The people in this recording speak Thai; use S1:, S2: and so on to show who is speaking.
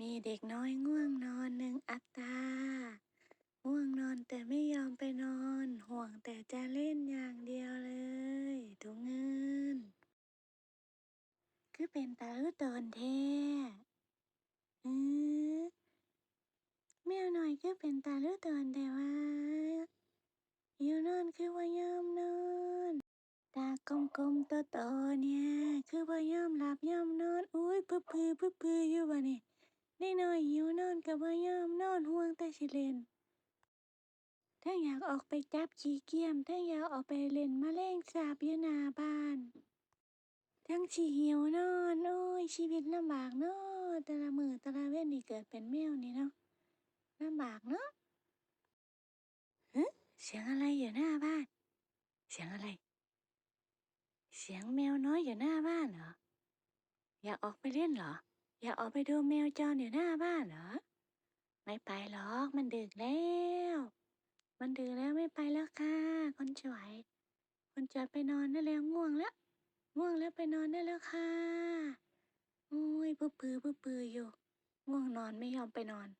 S1: มีเด็กน้อยง่วงนอนหนึ่งอัตราง่วงนอนแต่ไม่ยอมไปนอน ห่วงแต่จะเล่นอย่างเดียวเลยถุงเงิน คือเป็นตาลุตนแท้เออแมวหน่อยคือเป็นตาลุตนแต่ว่าอยู่นอนคือว่ายอมนอนตากลมๆโตๆเนี่ย คือว่ายอมหลับยอมนอน อุ้ยปื้อปื้อปื้อปื้ออยู่วะนี่ ได้หน่อยหิวนอนกับว่ายอมนอนห่วงแต่สิเล่นถ้าอยากออกไปจับขี้เกียจถ้าอยากออกไปเล่นแมลงสาบอยู่หน้าบ้าน ทั้งสิหิวนอนโอ้ยชีวิตลำบากเนาะแต่ละมือแต่ละเว้นนี่เกิดเป็นแมวนี่เนาะลำบากเนาะฮะเสียงอะไรอยู่หน้าบ้าน เสียงอะไร เสียงแมวน้อยอยู่หน้าบ้านเหรอ อยากออกไปเล่นเหรอ อย่าออกไปดูแมวจรอยู่หน้าบ้านเหรอ ไม่ไปหรอก มันดึกแล้ว มันดึกแล้วไม่ไปแล้วค่ะ คนสวย คนสวยไปนอนได้แล้วง่วงแล้ว ง่วงแล้วไปนอนได้แล้วค่ะ โอ้ยปื้อปื้อปื้ออยู่ ง่วงนอนไม่ยอมไปนอน